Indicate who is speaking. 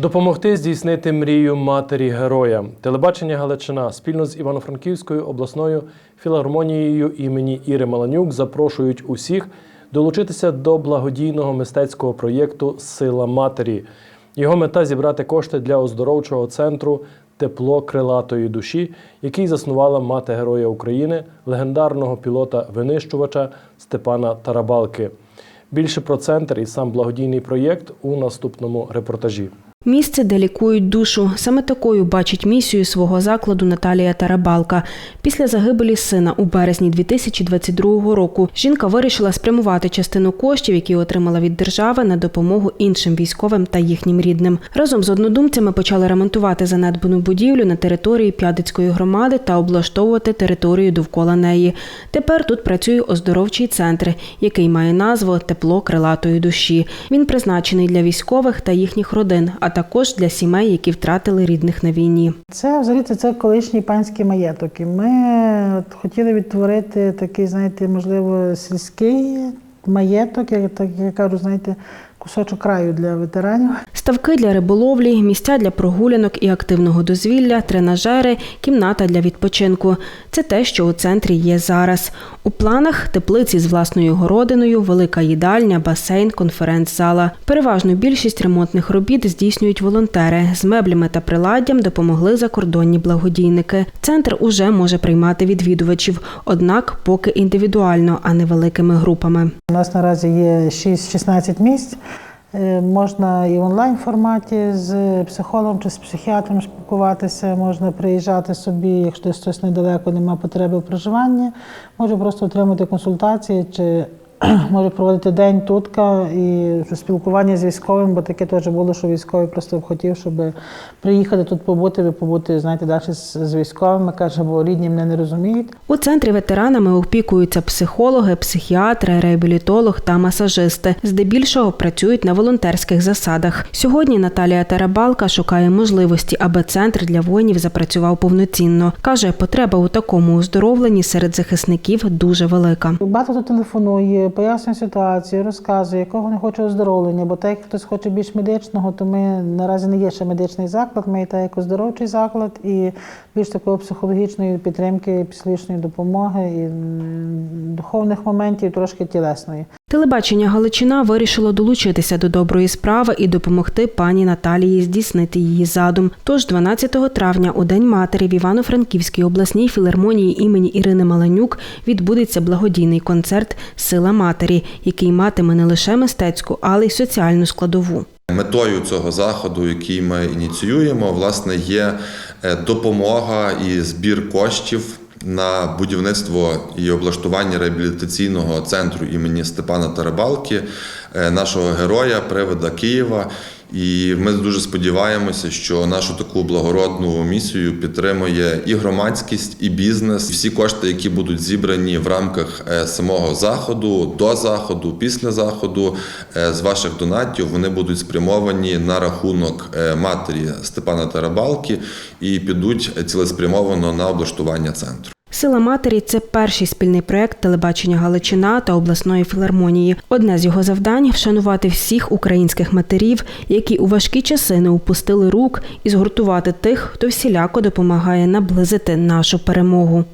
Speaker 1: Допомогти здійснити мрію матері героя. Телебачення Галичина спільно з Івано-Франківською обласною філармонією імені Іри Маланюк запрошують усіх долучитися до благодійного мистецького проєкту Сила матері. Його мета зібрати кошти для оздоровчого центру Тепло крилатої душі, який заснувала мати Героя України, легендарного пілота-винищувача Степана Тарабалки. Більше про центр і сам благодійний проєкт у наступному репортажі.
Speaker 2: Місце, де лікують душу. Саме такою бачить місію свого закладу Наталія Тарабалка. Після загибелі сина у березні 2022 року жінка вирішила спрямувати частину коштів, які отримала від держави, на допомогу іншим військовим та їхнім рідним. Разом з однодумцями почали ремонтувати занедбану будівлю на території П'ядицької громади та облаштовувати територію довкола неї. Тепер тут працює оздоровчий центр, який має назву Тепло крилатої душі. Він призначений для військових та їхніх родин, а також для сімей, які втратили рідних на війні.
Speaker 3: Це взагалі це, це колишній панський маєток. І ми от хотіли відтворити такий, знаєте, можливо, сільський маєток, як так я кажу, знаєте, кусочок краю для ветеранів.
Speaker 2: Ставки для риболовлі, місця для прогулянок і активного дозвілля, тренажери, кімната для відпочинку. Це те, що у центрі є зараз. У планах теплиці з власною городиною, велика їдальня, басейн, конференц-зала. Переважну більшість ремонтних робіт здійснюють волонтери. З меблями та приладдям допомогли закордонні благодійники. Центр уже може приймати відвідувачів, однак поки індивідуально, а не великими групами.
Speaker 3: У нас наразі є 6-16 місць. Е, Можна і в онлайн форматі з психологом чи з психіатром спілкуватися, можна приїжджати собі, якщо хтось недалеко, немає потреби в проживанні, може просто отримати консультації чи може проводити день тутка і спілкування з військовим, бо таке теж було, що військовий просто хотів, щоб приїхати тут побути, побути, знаєте, далі з, з військовими, каже, бо рідні мене не розуміють.
Speaker 2: У центрі ветеранами опікуються психологи, психіатри, реабілітолог та масажисти. Здебільшого працюють на волонтерських засадах. Сьогодні Наталія Тарабалка шукає можливості, аби центр для воїнів запрацював повноцінно. каже, потреба у такому оздоровленні серед захисників дуже велика.
Speaker 3: Багато хто телефонує, пояснює ситуацію, розказує, якого не хоче оздоровлення, бо так як хтось хоче більш медичного, то ми наразі не є ще медичний заклад, ми є так як оздоровчий заклад і більш такої психологічної підтримки, психологічної допомоги і духовних моментів, трошки тілесної.
Speaker 2: Телебачення Галичина вирішило долучитися до доброї справи і допомогти пані Наталії здійснити її задум. Тож 12 травня, у День матері в Івано-Франківській обласній філармонії імені Ірини Маланюк відбудеться благодійний концерт Сила матері, який матиме не лише мистецьку, але й соціальну складову.
Speaker 4: Метою цього заходу, який ми ініціюємо, власне, є е, допомога і збір коштів на будівництво і облаштування реабілітаційного центру імені Степана Тарабалки, нашого героя, привода Києва. І ми дуже сподіваємося, що нашу таку благородну місію підтримує і громадськість, і бізнес. Всі кошти, які будуть зібрані в рамках е, самого заходу, до заходу, після заходу, е, з ваших донатів, вони будуть спрямовані на рахунок е, матері Степана Тарабалки і підуть цілеспрямовано на облаштування центру.
Speaker 2: Сила матері це перший спільний проект телебачення Галичина та обласної філармонії. Одне з його завдань вшанувати всіх українських матерів, які у важкі часи не упустили рук, і згуртувати тих, хто всіляко допомагає наблизити нашу перемогу.